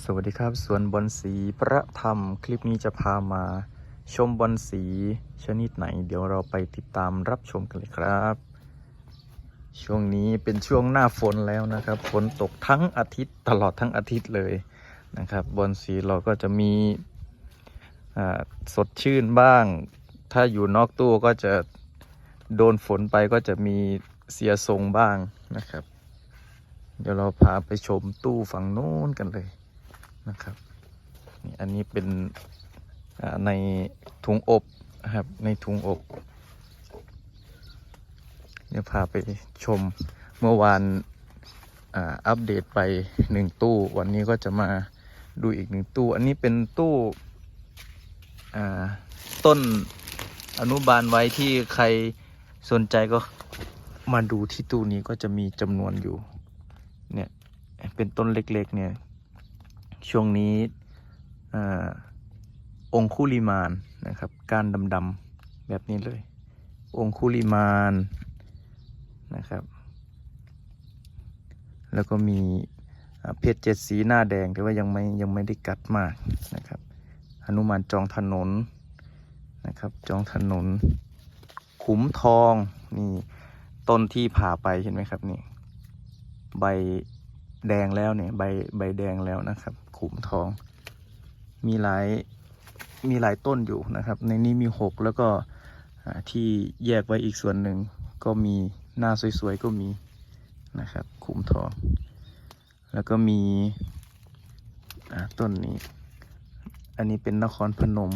สวัสดีครับสวนบอลสีพระธรรม คลิปนี้จะพามา ชมบอลสีชนิดไหน เดี๋ยวเราไปติดตามรับชมกันเลยครับ ช่วงนี้เป็นช่วงหน้าฝนแล้วนะครับ ฝนตกทั้งอาทิตย์ตลอดทั้งอาทิตย์เลยนะครับบอลสีเราก็จะมีสดชื่นบ้าง ถ้าอยู่นอกตู้ก็จะโดนฝนไปก็จะมีเสียทรงบ้างนะครับ เดี๋ยวเราพาไปชมตู้ฝั่งโน้นกันเลย นะครับนี่อันนี้เป็นในถุงอบนะครับในถุงอบเดี๋ยวพาไปชมเมื่อวานอัปเดตไปหนึ่งตู้ วันนี้ก็จะมาดูอีกหนึ่งตู้ อันนี้เป็นตู้ต้นอนุบาลไว้ที่ใครสนใจก็มาดูที่ตู้นี้ก็จะมีจำนวนอยู่ เนี่ย เป็นต้นเล็ก ๆ เนี่ย ช่วงนี้อองคุลิมานนะครับ การดำๆแบบนี้เลย องคุลิมานนะครับ แล้วก็มีเพชรเจ็ดสีหน้าแดงแต่ว่ายังไม่ยังไม่ได้กัดมากนะครับหนุมานจองถนนนะครับ จองถนน ขุมทองนี่ต้นที่ผ่าไปเห็นไหมครับนี่ใบแดงแล้วเนี่ยใบใบแดงแล้วนะครับ ขุมทอง มีหลายมีหลายต้นอยู่นะครับ ในนี้มีหกแล้วก็ที่แยกไว้อีกส่วนหนึ่งก็มีหน้าสวยๆก็มีนะครับ ขุมทอง แล้วก็มีต้นนี้ อันนี้เป็นนครพนม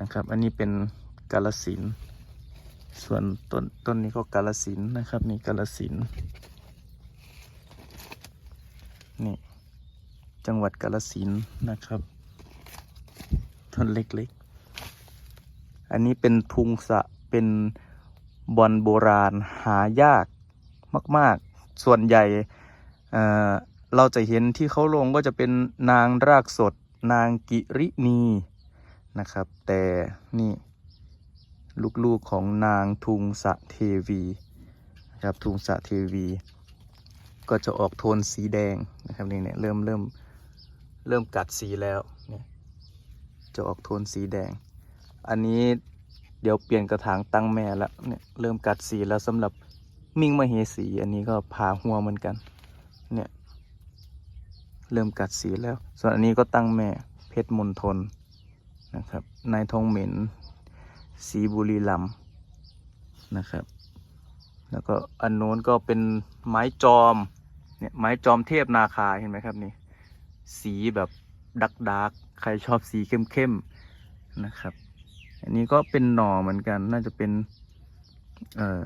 นะครับ อันนี้เป็นกาลสินส่วนต้นต้นนี้ก็กาลสินนะครับ นี่กาลสินนี่ จังหวัดกาลสินนะครับ ต้นเล็กๆ อันนี้เป็นทุงสะเป็นบอลโบราณหายากมาก ๆ ส่วนใหญ่เอ่อเราจะเห็นที่เขาลงก็จะเป็นนางรากสด นางกิรินีนะครับ แต่นี่ลูกๆของนางทุงสะเทวีนะครับทุงสะเทวี ก็จะออกโทนสีแดงนะครับนี่เนี่ยเริ่มเริ่ม เริ่มกัดสีแล้วเนี่ยจะออกโทนสีแดง อันนี้เดี๋ยวเปลี่ยนกระถางตั้งแม่แล้วเนี่ยเริ่มกัดสีแล้วสำหรับมิ่งมเหสี อันนี้ก็ผ่าหัวเหมือนกันเนี่ยเริ่มกัดสีแล้ว ส่วนอันนี้ก็ตั้งแม่เพชรมนทนนะครับนายทองเหม็น สีบุรีลำนะครับ แล้วก็อันโน้นก็เป็นไม้จอมเนี่ยไม้จอมเทพนาคาเห็นไหมครับนี่ สีแบบดักดักใครชอบสีเข้มเข้มๆนะครับ อันนี้ก็เป็นหน่อเหมือนกัน น่าจะเป็นเอ่อ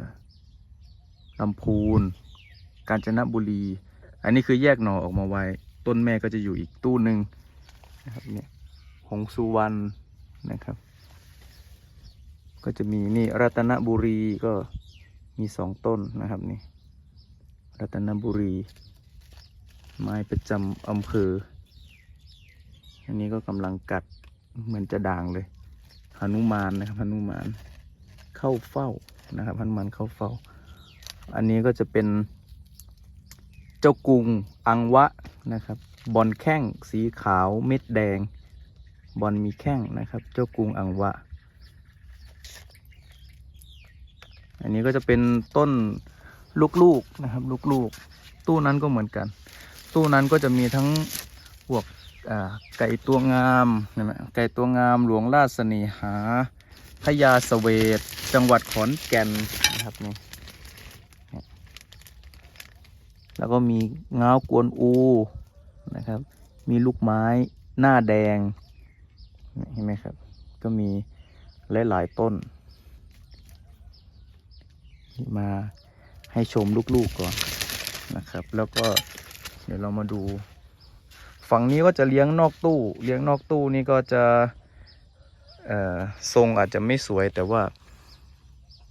ลำพูน กาญจนบุรี อันนี้คือแยกหน่อออกมาไว้ ต้นแม่ก็จะอยู่อีกตู้หนึ่งนะครับเนี่ยหงสุวรรณนะครับ ก็จะมีนี่รัตนบุรีก็มีสองต้นนะครับนี่รัตนบุรี ไม้ประจำอำเภอ อันนี้ก็กำลังกัดเหมือนจะด่างเลยหนุมานนะครับหนุมาน เข้าเฝ้านะครับหนุมานเข้าเฝ้า อันนี้ก็จะเป็นเจ้ากุงอังวะนะครับ บอลแข้งสีขาวเม็ดแดง บอลมีแข้งนะครับ เจ้ากุงอังวะ อันนี้ก็จะเป็นต้นลูกๆนะครับ ลูกๆ ตู้นั้นก็เหมือนกัน ตู้นั้นก็จะมีทั้งพวกไก่ตัวงามเห็นไหมไก่ตัวงามหลวงราชสน่หาพญาเสเวตจังหวัดขอนแก่นนะครับนี่แล้วก็มีเงากวนอูนะครับ มีลูกไม้หน้าแดงเห็นไหมครับ ก็มีหลายๆต้น มาให้ชมลูกๆก่อนนะครับ แล้วก็ เดี๋ยวเรามาดู ฝั่งนี้ก็จะเลี้ยงนอกตู้ เลี้ยงนอกตู้นี่ก็จะเอ่อทรงอาจจะไม่สวยแต่ว่า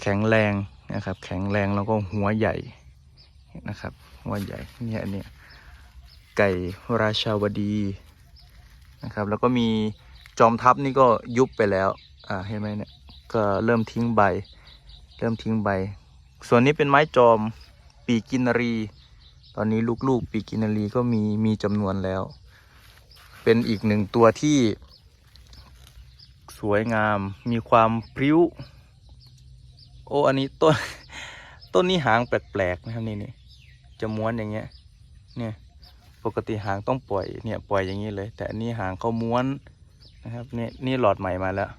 แข็งแรงนะครับ แข็งแรงแล้วก็หัวใหญ่นะครับ หัวใหญ่เนี่ยอันเนี้ยไก่ราชาวดีนะครับ แล้วก็มีจอมทัพนี่ก็ยุบไปแล้วอ่าเห็นไหมเนี่ยก็เริ่มทิ้งใบ เริ่มทิ้งใบ ส่วนนี้เป็นไม้จอมปีกินรี ตอนนี้ลูกๆปีกินารีก็มีมีจำนวนแล้ว เป็นอีกหนึ่งตัวที่ สวยงามมีความพริ้ว โอ้อันนี้ต้น ต้นนี้หางแปลกๆนะครับนี่นี่จะม้วนอย่างเงี้ย เนี่ยปกติหางต้องปล่อยเนี่ยปล่อยอย่างนี้เลย แต่อันนี้หางเขาม้วนนะครับเนี่ยนี่หลอดใหม่มาแล้ว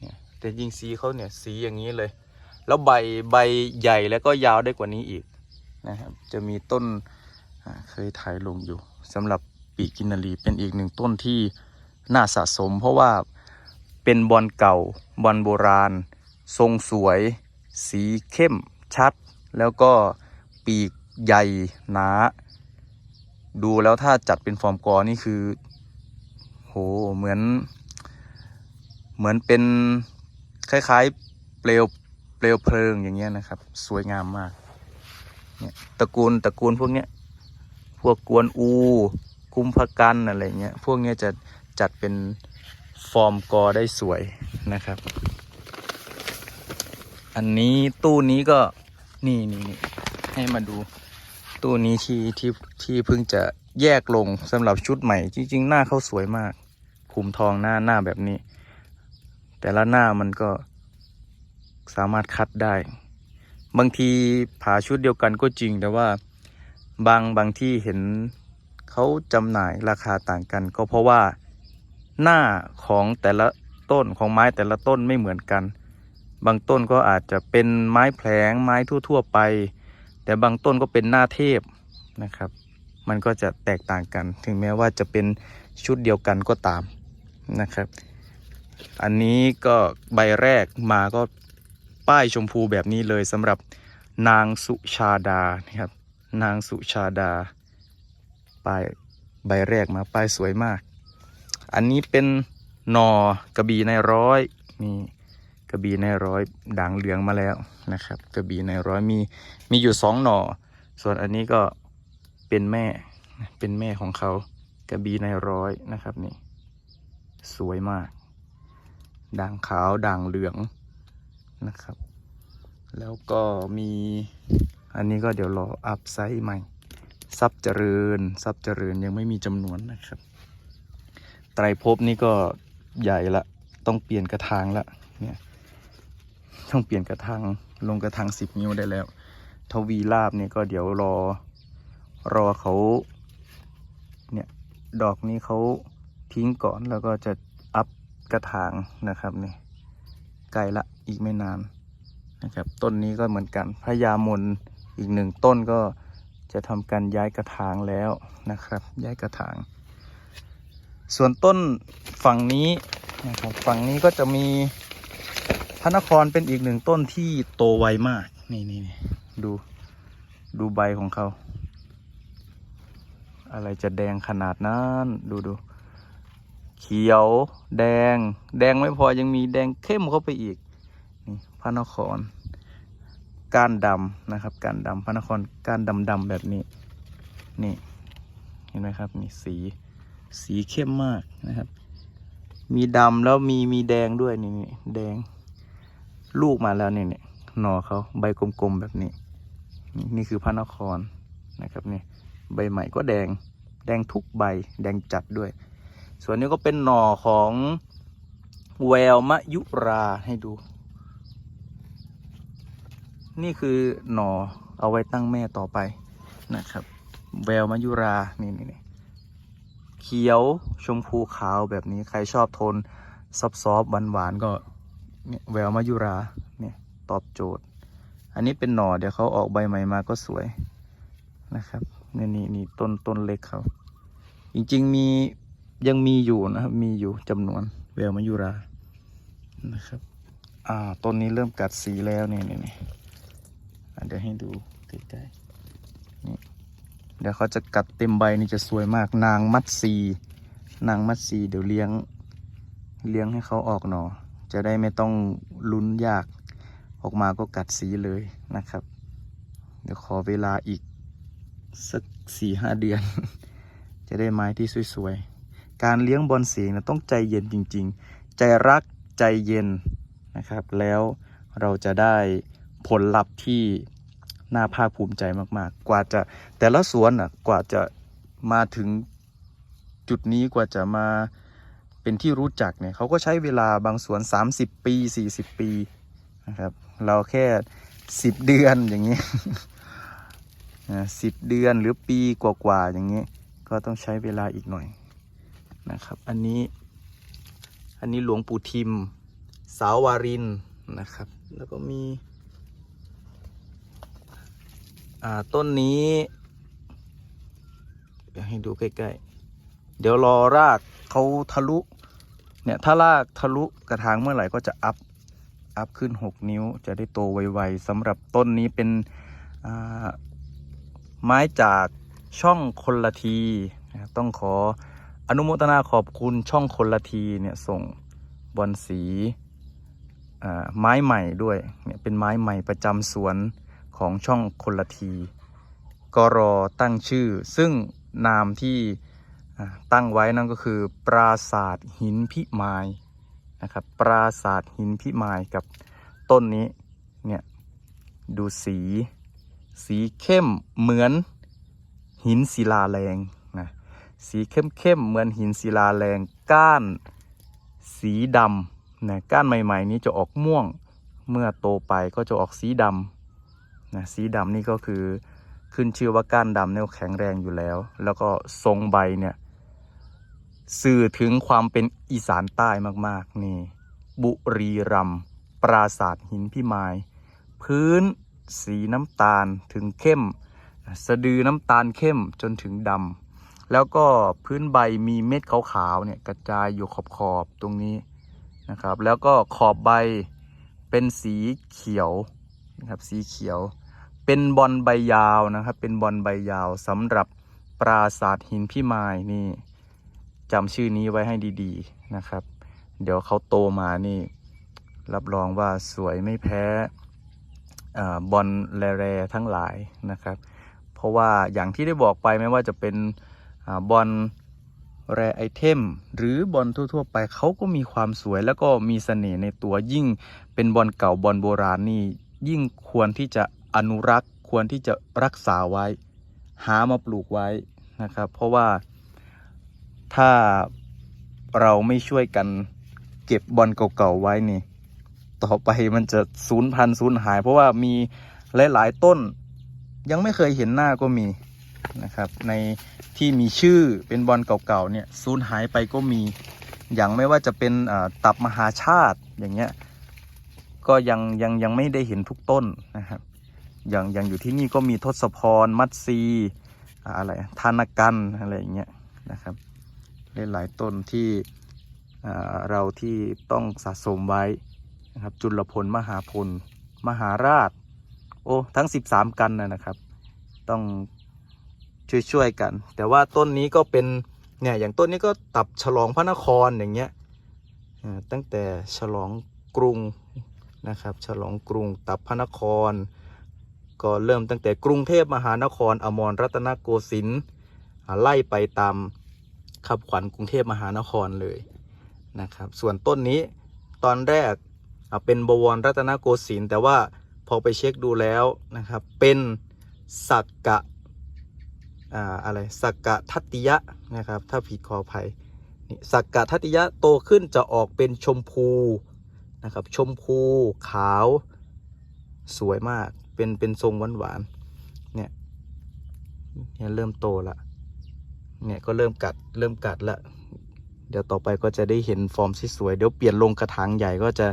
เนี่ยแต่ยิงสีเขาเนี่ยสีอย่างนี้เลย แล้วใบใบใหญ่แล้วก็ยาวได้กว่านี้อีก นะครับ จะมีต้นเคยถ่ายลงอยู่สำหรับปีกินนารีเป็นอีกหนึ่งต้นที่น่าสะสม เพราะว่าเป็นบอลเก่าบอลโบราณ ทรงสวย สีเข้มชัด แล้วก็ปีกใหญ่หนา ดูแล้วถ้าจัดเป็นฟอร์มกอนี่คือโหเหมือน เหมือนเป็นคล้ายๆเปลวเปลวเพลิงอย่างเงี้ยนะครับ สวยงามมาก ตระกูลตระกูลพวกเนี้ยพวกกวนอู คุมพกันอะไรเงี้ยพวกเนี้ยจะจัดเป็นฟอร์มกอได้สวยนะครับ อันนี้ตู้นี้ก็นี่นี่นี่ให้มาดูตู้นี้ที่ที่ที่เพิ่งจะแยกลงสำหรับชุดใหม่ จริง ๆ หน้าเขาสวยมาก คุมทองหน้าหน้าแบบนี้ แต่ละหน้ามันก็สามารถคัดได้ บางทีผาชุดเดียวกันก็จริง แต่ว่าบางบางที่เห็นเขาจำหน่ายราคาต่างกัน ก็เพราะว่าหน้าของแต่ละต้นของไม้แต่ละต้นไม่เหมือนกัน บางต้นก็อาจจะเป็นไม้แผลงไม้ทั่ว ๆ ไป แต่บางต้นก็เป็นหน้าเทพนะครับ มันก็จะแตกต่างกัน ถึงแม้ว่าจะเป็นชุดเดียวกันก็ตามนะครับ อันนี้ก็ใบแรกมาก็ ป้ายชมพูแบบนี้เลยสำหรับนางสุชาดานะครับ นางสุชาดา ป้ายใบแรกมาป้ายสวยมาก อันนี้เป็นหนอกระบี่ในร้อยนี่กระบี่ในร้อยด่างเหลืองมาแล้วนะครับ กระบี่ในร้อยมีมีอยู่สองหนอส่วนอันนี้ก็เป็นแม่เป็นแม่ของเขากระบี่ในร้อยนะครับนี่ สวยมาก ด่างขาวด่างเหลือง นะครับ แล้วก็มีอันนี้ก็เดี๋ยวรออัพไซส์ใหม่ซับเจริญซับเจริญยังไม่มีจำนวนนะครับ ไตรภพนี่ก็ใหญ่ละ ต้องเปลี่ยนกระถางละเนี่ยต้องเปลี่ยนกระถางลงกระถางสิบนิ้วได้แล้ว ทวีลาบเนี่ยก็เดี๋ยวรอรอเขาเนี่ยดอกนี้เขาทิ้งก่อนแล้วก็จะอัพกระถางนะครับนี่ใกล้ละ อีกไม่นานนะครับ ต้นนี้ก็เหมือนกันพญามนอีกหนึ่งต้นก็จะทำการย้ายกระถางแล้วนะครับ ย้ายกระถาง ส่วนต้นฝั่งนี้นะครับฝั่งนี้ก็จะมีพระนครเป็นอีกหนึ่งต้นที่โตไวมากนี่นี่นดูดูใบของเขา อะไรจะแดงขนาดนั้นดูดูเขียวแดง แดงไม่พอยังมีแดงเข้มเข้าไปอีก ระนครก้านดำนะครับก้านดำพระนครก้านดำดำๆแบบนี้นี่เห็นไหมครับนี่สีสีเข้มมากนะครับ มีดำแล้วมีมีแดงด้วยนี่นี่แดง ลูกมาแล้วนี่นี่หน่อเขาใบกลมๆแบบนี้ นี่นี่คือพระนครนะครับนี่ใบใหม่ก็แดงแดงทุกใบแดงจัดด้วย ส่วนนี้ก็เป็นหน่อของแววมะยุราให้ดู นี่คือหนอเอาไว้ตั้งแม่ต่อไปนะครับ แววมะยุรา นี่นี่นี่เขียวชมพูขาวแบบนี้ใครชอบโทนซอฟซอฟหวานหวานๆก็แววมะยุราเนี่ยตอบโจทย์ อันนี้เป็นหนอเดี๋ยวเขาออกใบใหม่มาก็สวยนะครับนี่นี่นี่ต้นต้นเล็กเขาจริงๆมียังมีอยู่นะครับมีอยู่จำนวนแววมายุรานะครับ อ่าต้นนี้เริ่มกัดสีแล้วเนี่นี่นี่อะ เดี๋ยวให้ดูใกล้ๆนี่เดี๋ยวเขาจะกัดเต็มใบนี่จะสวยมากนางมัดซีนางมัดซีเดี๋ยวเลี้ยงเลี้ยงให้เขาออกหนอ จะได้ไม่ต้องลุ้นยากออกมาก็กัดสีเลยนะครับ เดี๋ยวขอเวลาอีกสักสี่ห้าเดือน จะได้ไม้ที่สวยๆ การเลี้ยงบอลเสียงนะต้องใจเย็นจริง ๆ ใจรักใจเย็นนะครับ แล้วเราจะได้ ผลลัพธ์ที่น่าภาคภูมิใจมาก ๆ กว่าจะแต่ละสวนอะกว่าจะมาถึงจุดนี้กว่าจะมาเป็นที่รู้จักเนี่ยเขาก็ใช้เวลาบางสวน 30 ปี 40 ปีนะครับ เราแค่ 10 เดือนอย่างนี้สิบเดือนหรือปีกว่าๆอย่างนี้ ก็ต้องใช้เวลาอีกหน่อยนะครับ อันนี้ อันนี้หลวงปู่ทิม สาววารินนะครับ แล้วก็มี อ่าต้นนี้ เดี๋ยวให้ดูใกล้ๆ เดี๋ยวรอรากเขาทะลุ เนี่ย ถ้ารากทะลุกระถางเมื่อไหร่ก็จะอัพ อัพขึ้น 6 นิ้วจะได้โตไวๆสำหรับต้นนี้เป็นไม้จากช่องคนละที ต้องขออนุโมทนาขอบคุณช่องคนละทีเนี่ยส่งบอลสีไม้ใหม่ด้วยเนี่ยเป็นไม้ใหม่ประจำสวน ของช่องคนละทีก็รอตั้งชื่อ ซึ่งนามที่ตั้งไว้นั่นก็คือ ปราศาสตร์หินพิมายนะครับปราศาสตร์หินพิมายกับต้นนี้เนี่ยดูสีสีเข้มเหมือนหินศิลาแรงนะสีเข้มเข้มเหมือนหินศิลาแรงก้านสีดำนะก้านใหม่ ๆ นี้จะออกม่วงเมื่อโตไปก็จะออกสีดำ นะสีดำนี่ก็คือขึ้นชื่อว่าก้านดำเนี่ยแข็งแรงอยู่แล้ว แล้วก็ทรงใบเนี่ยสื่อถึงความเป็นอีสานใต้มากๆนี่ บุรีรัมปราสาทหินพิมาย พื้นสีน้ำตาลถึงเข้ม สะดือน้ำตาลเข้มจนถึงดำแล้วก็พื้นใบมีเม็ดขาวๆเนี่ยกระจายอยู่ขอบๆตรงนี้นะครับ แล้วก็ขอบใบเป็นสีเขียวนะครับสีเขียว เป็นบอลใบยาวนะครับ เป็นบอลใบยาวสำหรับปราสาทหินพิมายนี่จำชื่อนี้ไว้ให้ดีๆนะครับ เดี๋ยวเขาโตมานี่ รับรองว่าสวยไม่แพ้อบอลแร่ๆทั้งหลายนะครับ เพราะว่าอย่างที่ได้บอกไปไม่ว่าจะเป็นอบอลแรไอเทม หรือบอลทั่ว ๆ ไปเขาก็มีความสวยแล้วก็มีเสน่ห์ในตัวยิ่งเป็นบอลเก่าบอลโบราณนี่ยิ่งควรที่จะ อนุรักษ์ควรที่จะรักษาไว้ หามาปลูกไว้นะครับ เพราะว่าถ้าเราไม่ช่วยกันเก็บบอลเก่าๆไว้นี่ ต่อไปมันจะสูญพันธุ์สูญหาย เพราะว่ามีหลายๆต้น ยังไม่เคยเห็นหน้าก็มีนะครับ ในที่มีชื่อเป็นบอลเก่าๆเนี่ยสูญหายไปก็มีอย่างไม่ว่าจะเป็นตับมหาชาติอย่างเงี้ยก็ยังยังยังไม่ได้เห็นทุกต้นนะครับ อย่างอย่างอยู่ที่นี่ก็มีทศพร มัตซีอะไรธานกันอะไรอย่างเงี้ยนะครับหลายต้นที่เราที่ต้องสะสมไว้นะครับจุลพลมหาพล มหาราช โอ้ทั้ง 13 กันนะครับ ต้องช่วยๆกัน แต่ว่าต้นนี้ก็เป็นเนี่ยอย่างต้นนี้ก็ตับฉลองพระนครอย่างเงี้ยตั้งแต่ฉลองกรุงนะครับ ฉลองกรุงตับพระนคร ก็เริ่มตั้งแต่กรุงเทพมหานครอมรรัตนโกสินทร์ไล่ไปตามขับขวัญกรุงเทพมหานครเลยนะครับ ส่วนต้นนี้ตอนแรกเป็นบวรรัตนโกสินทร์แต่ว่าพอไปเช็คดูแล้วนะครับ เป็นสักกะอ่าอะไรสักกะทัตติยะนะครับ ถ้าผิดขออภัยนี่สักกะทัตติยะโตขึ้นจะออกเป็นชมพูนะครับ ชมพูขาวสวยมาก เป็นเป็นทรงหวานหวานๆเนี่ยเนี่ยเริ่มโตละเนี่ยก็เริ่มกัดเริ่มกัดละเดี๋ยวต่อไปก็จะได้เห็นฟอร์มที่สวยเดี๋ยวเปลี่ยนลงกระถางใหญ่ก็จะ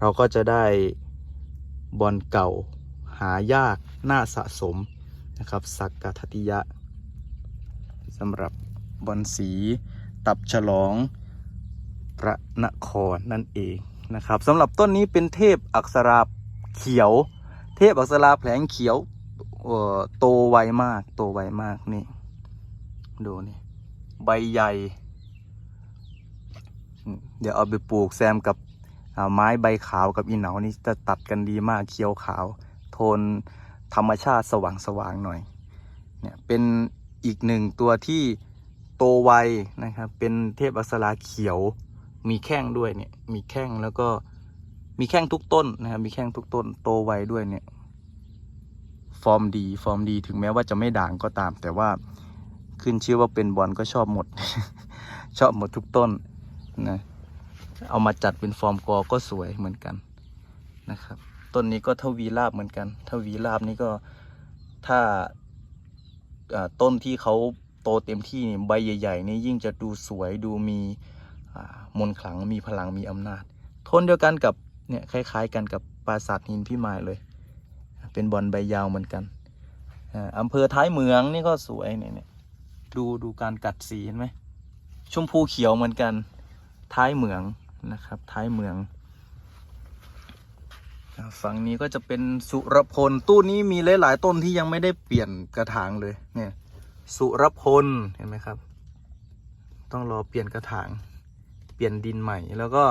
เราก็จะได้บอลเก่าหายากน่าสะสมนะครับ สักกะทติยะสำหรับบอลสีตับฉลองพระนครนั่นเองนะครับสำหรับต้นนี้เป็นเทพอักษราเขียว เทพอักษราแผลงเขียวเอ่อโตไวมาก โตไวมากนี่ ดูนี่ ใบใหญ่ เดี๋ยวเอาไปปลูกแซมกับไม้ใบขาวกับอีเหนานี่จะตัดกันดีมากเขียวขาว โทนธรรมชาติสว่างสว่างๆหน่อยเนี่ยเป็นอีกหนึ่งตัวที่โตไวนะครับ เป็นเทพอักษราเขียว มีแข้งด้วยเนี่ย มีแข้งแล้วก็ มีแข้งทุกต้นนะครับ มีแข้งทุกต้น โตไวด้วยเนี่ย ฟอร์มดี ฟอร์มดี ถึงแม้ว่าจะไม่ด่างก็ตาม แต่ว่าขึ้นชื่อว่าเป็นบอลก็ชอบหมด ชอบหมดทุกต้นนะ เอามาจัดเป็นฟอร์มกอก็สวยเหมือนกันนะครับ ต้นนี้ก็ทวีราบเหมือนกันทวีราบนี่ก็ถ้าต้นที่เขาโตเต็มที่นี่ใบใหญ่ๆนี่ยิ่งจะดูสวยดูมีมนขลังมีพลังมีอำนาจ ทนเดียวกันกับ เนี่ยคล้าย ๆ กันกับปราสาทหินพี่มายเลย เป็นบอลใบยาวเหมือนกันอ่าอำเภอท้ายเมืองนี่ก็สวยเนี่ยเนี่ยดูดูการกัดสีเห็นไหมชมพูเขียวเหมือนกัน ท้ายเมืองนะครับ ท้ายเมืองฝั่งนี้ก็จะเป็นสุรพลตู้นี้มีหลาย ๆ ต้นที่ยังไม่ได้เปลี่ยนกระถางเลยเนี่ยสุรพลเห็นไหมครับ ต้องรอเปลี่ยนกระถาง เปลี่ยนดินใหม่แล้วก็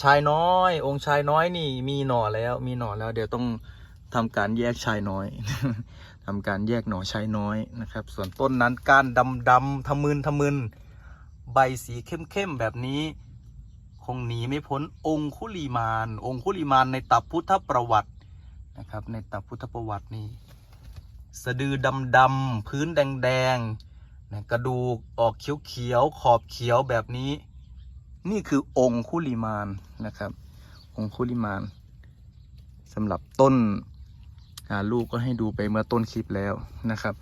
ชายน้อย องค์ชายน้อยนี่มีหน่อแล้ว มีหน่อแล้ว เดี๋ยวต้องทำการแยกชายน้อยทำการแยกหน่อชายน้อยนะครับ ส่วนต้นนั้นก้านดำดำทะมึนทะมึนใบสีเข้มๆแบบนี้ คงหนีไม่พ้นองคุลีมาน องคุลีมานในตับพุทธประวัตินะครับ ในตับพุทธประวัตินี่สะดือดำดำพื้นแดงแดงนะกระดูกออกเขียวเขียวๆขอบเขียวแบบนี้ นี่คือองคุลิมานนะครับ องคุลิมานสำหรับต้นอ่าลูกก็ให้ดูไปเมื่อต้นคลิปแล้วนะครับ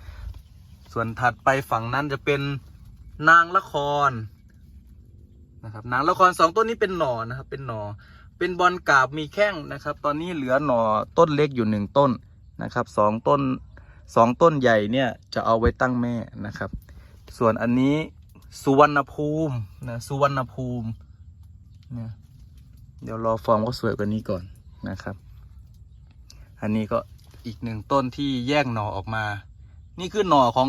ส่วนถัดไปฝั่งนั้นจะเป็นนางละครนะครับ นางละครสองต้นนี้เป็นหน่อนะครับ เป็นหน่อเป็นบอลกาบมีแข้งนะครับ ตอนนี้เหลือหน่อต้นเล็กอยู่หนึ่งต้นนะครับสองต้นสองต้นใหญ่เนี่ยจะเอาไว้ตั้งแม่นะครับ ส่วนอันนี้ สุวรรณภูมินะสุวรรณภูมิเนี่ยเดี๋ยวรอฟอร์มก็สวยกว่านี้ก่อนนะครับ อันนี้ก็อีกหนึ่งต้นที่แยกหน่อออกมา นี่คือหน่อของ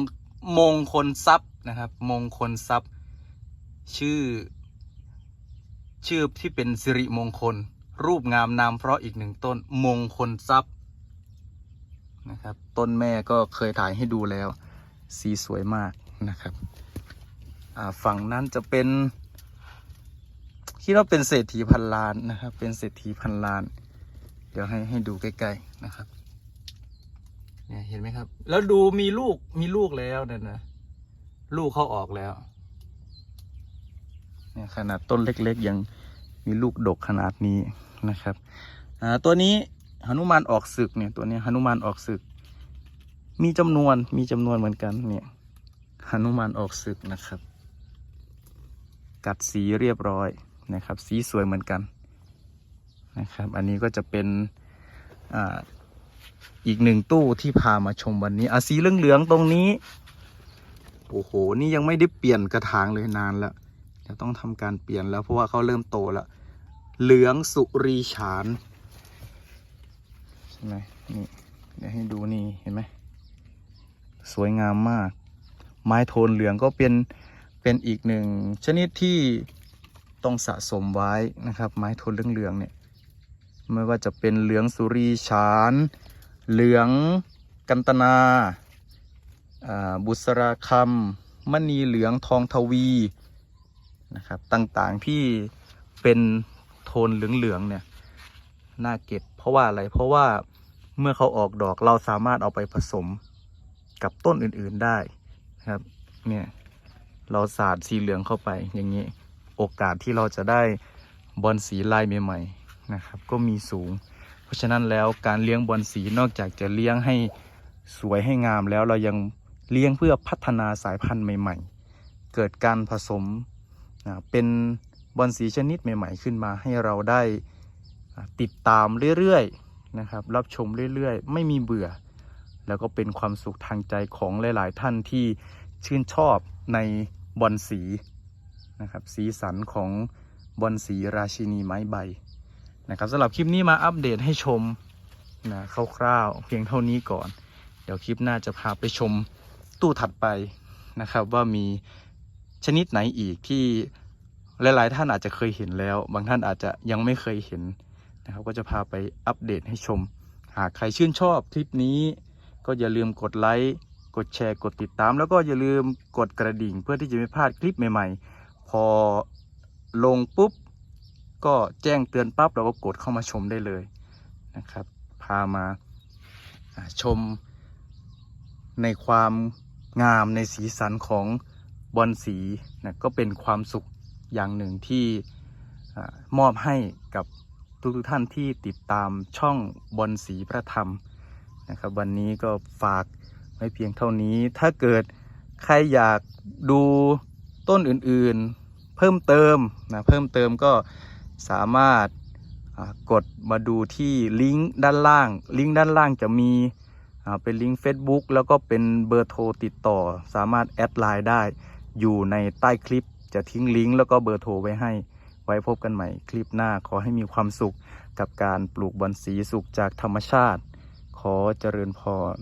มงคลทรัพย์นะครับ มงคลทรัพย์ ชื่อ ชื่อที่เป็นสิริมงคล รูปงามนามเพราะอีกหนึ่งต้นมงคลทรัพย์นะครับ ต้นแม่ก็เคยถ่ายให้ดูแล้ว สีสวยมากนะครับ ฝั่งนั้นจะเป็นคิดว่าเป็นเศรษฐีพันล้านนะครับ เป็นเศรษฐีพันล้าน เดี๋ยวให้ให้ดูใกล้ๆนะครับ เนี่ยเห็นไหมครับ แล้วดูมีลูกมีลูกแล้วเนี่ยนะลูกเขาออกแล้ว เนี่ยขนาดต้นเล็กๆ ยังมีลูกดกขนาดนี้นะครับอ่าตัวนี้หนุมานออกศึกเนี่ยตัวนี้หนุมานออกศึก มีจำนวนมีจำนวนเหมือนกันเนี่ยหนุมานออกศึกนะครับ กัดสีเรียบร้อยนะครับ สีสวยเหมือนกันนะครับ อันนี้ก็จะเป็นออีกหนึ่งตู้ที่พามาชมวันนี้อะสีเหลืองๆตรงนี้โอ้โห นี่ยังไม่ได้เปลี่ยนกระถางเลยนานแล้วเดี๋ยวต้องทำการเปลี่ยนแล้วเพราะว่าเขาเริ่มโตแล้ว เหลืองสุรีฉานใช่ไหมนี่เดี๋ยวให้ดูนี่เห็นไหมสวยงามมาก ไม้โทนเหลืองก็เป็น เป็นอีกหนึ่งชนิดที่ต้องสะสมไว้นะครับ ไม้โทนเหลืองๆเนี่ยไม่ว่าจะเป็นเหลืองสุรีฉาน เหลืองกันตนาอ่าบุษราคำมณีเหลืองทองทวีนะครับต่างๆที่เป็นโทนเหลืองๆเนี่ยน่าเก็บ เพราะว่าอะไรเพราะว่าเมื่อเขาออกดอกเราสามารถเอาไปผสมกับต้นอื่นๆได้นะครับเนี่ย เราสาดสีเหลืองเข้าไปอย่างนี้ โอกาสที่เราจะได้บอลสีลายใหม่ๆนะครับ ก็มีสูง เพราะฉะนั้นแล้วการเลี้ยงบอลสีนอกจากจะเลี้ยงให้สวยให้งามแล้วเรายังเลี้ยงเพื่อพัฒนาสายพันธุ์ใหม่ ๆ เกิดการผสมนะเป็นบอลสีชนิดใหม่ ๆ ขึ้นมาให้เราได้ติดตามเรื่อยๆนะครับ รับชมเรื่อยๆ ไม่มีเบื่อ แล้วก็เป็นความสุขทางใจของหลาย ๆ ท่านที่ชื่นชอบใน บอลสีนะครับสีสันของบอลสีราชินีไม้ใบนะครับสำหรับคลิปนี้มาอัปเดตให้ชมนะคร่าวๆเพียงเท่านี้ก่อน เดี๋ยวคลิปหน้าจะพาไปชมตู้ถัดไปนะครับ ว่ามีชนิดไหนอีกที่หลายๆท่านอาจจะเคยเห็นแล้ว บางท่านอาจจะยังไม่เคยเห็นนะครับ ก็จะพาไปอัปเดตให้ชม หากใครชื่นชอบคลิปนี้ ก็อย่าลืมกดไลค์ กดแชร์กดติดตาม แล้วก็อย่าลืมกดกระดิ่ง เพื่อที่จะไม่พลาดคลิปใหม่ๆ พอลงปุ๊บ ก็แจ้งเตือนปั๊บเราก็กดเข้ามาชมได้เลยนะครับ พามาชมในความงามในสีสันของบอลสีนะก็เป็นความสุขอย่างหนึ่งที่มอบให้กับทุกทท่านที่ติดตามช่องบอลสีพระธรรมนะครับ วันนี้ก็ฝาก ไว้เพียงเท่านี้ ถ้าเกิดใครอยากดูต้นอื่นๆ เพิ่มเติมนะเพิ่มเติมก็สามารถกดมาดูที่ลิงก์ด้านล่าง ลิงก์ด้านล่างจะมีเป็นลิงก์ Facebook แล้วก็เป็นเบอร์โทรติดต่อ สามารถแอดไลน์ได้ อยู่ในใต้คลิปจะทิ้งลิงก์แล้วก็เบอร์โทรไว้ให้ ไว้พบกันใหม่คลิปหน้าขอให้มีความสุขกับการปลูกบอนสีสุขจากธรรมชาติ ขอเจริญพร